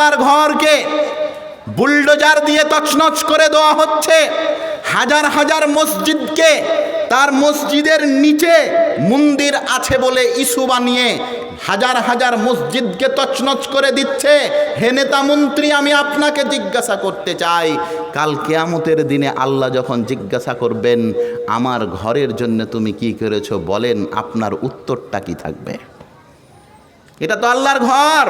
আল্লাহর ঘরকে বুলডোজার দিয়ে তছনছ করে দেওয়া হচ্ছে। হাজার হাজার মসজিদকে তার মসজিদের নিচে মন্দির আছে বলে ইস্যু বানিয়ে হাজার হাজার মসজিদকে তছনছ করে দিচ্ছে। হে নেতা মন্ত্রী, আমি আপনাকে জিজ্ঞাসা করতে চাই, কাল কেয়ামতের দিনে আল্লাহ যখন জিজ্ঞাসা করবেন, আমার ঘরের জন্য তুমি কি করেছ, বলেন আপনার উত্তরটা কি থাকবে? এটা তো আল্লাহর ঘর।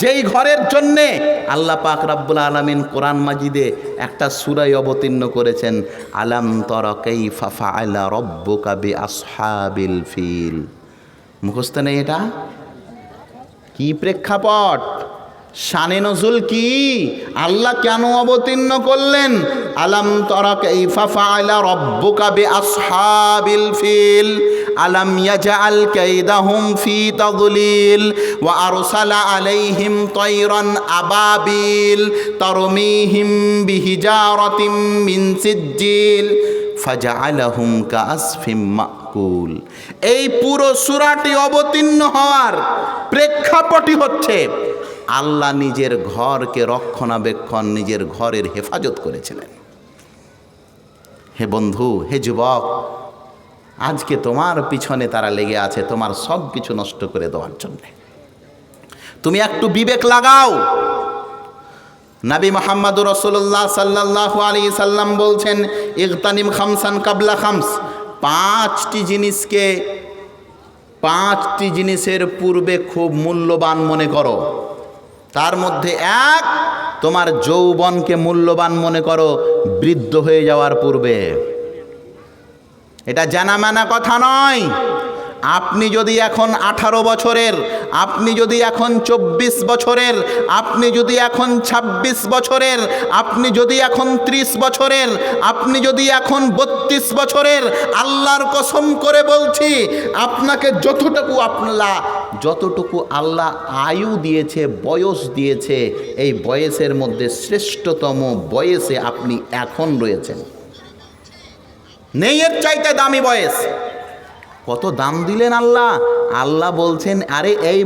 যেই ঘরের জন্যে আল্লাহ পাক রাব্বুল আলামিন কোরআন মাজিদে একটা সুরাই অবতীর্ণ করেছেন, আলাম তর ফাফা ফাআলা রব্বুকা বি আসহাবিল ফিল। মুখস্থ নেই এটা? কি প্রেক্ষাপট? শানে নজুল কি? আল্লাহ কেন অবতীর্ণ করলেন? আলাম তরা কাইফা ফাআলা রব্বুকা বি আসহাবিল ফিল। আলাম ইয়াজআল কাইদাহুম ফি তাদলিল ওয়া আরসালা আলাইহিম তায়রান আবাবিল তারমিহিম বিহিজারাতিম মিন সিজ্জিল ফাজআলাহুম কাআসফিম মাকুল। এই পুরো সূরাটি অবতীর্ণ হওয়ার প্রেক্ষাপটই হচ্ছে আল্লাহ নিজের ঘরকে রক্ষণাবেক্ষণ, নিজের ঘরের হেফাজত করেছিলেন। হে বন্ধু, হে যুবক আজকে তোমার পিছনে তারা লেগে আছে, তোমার সব কিছু নষ্ট করে দেওয়ার জন্য। তুমি একটু বিবেক লাগাও। নাবী মোহাম্মদ রসুল্লাহ সাল্লাহ আলী সাল্লাম বলছেন ইকতানিম খামসান কাবলা খামস। পাঁচটি জিনিসকে, পাঁচটি জিনিসের পূর্বে খুব মূল্যবান মনে করো। তার মধ্যে এক, তোমার যৌবনকে মূল্যবান মনে করো, বৃদ্ধ হয়ে যাওয়ার পূর্বে। এটা জানা মানা কথা নয়। আপনি যদি এখন আঠারো বছরের, আপনি যদি এখন চব্বিশ বছরের, আপনি যদি এখন ২৬ বছরের, আপনি যদি এখন ত্রিশ বছরের, আপনি যদি এখন বত্রিশ বছরের, আল্লাহর কসম করে বলছি, আপনাকে যতটুকু আপনারা যতটুকু আল্লাহ আয়ু দিয়েছে, বয়স দিয়েছে, এই বয়সের মধ্যে শ্রেষ্ঠতম বয়সে আপনি এখন রয়েছেন। নেই এর চাইতে দামি বয়স। কত দাম দিলেন আল্লাহ? আল্লাহ বলছেন আরে এই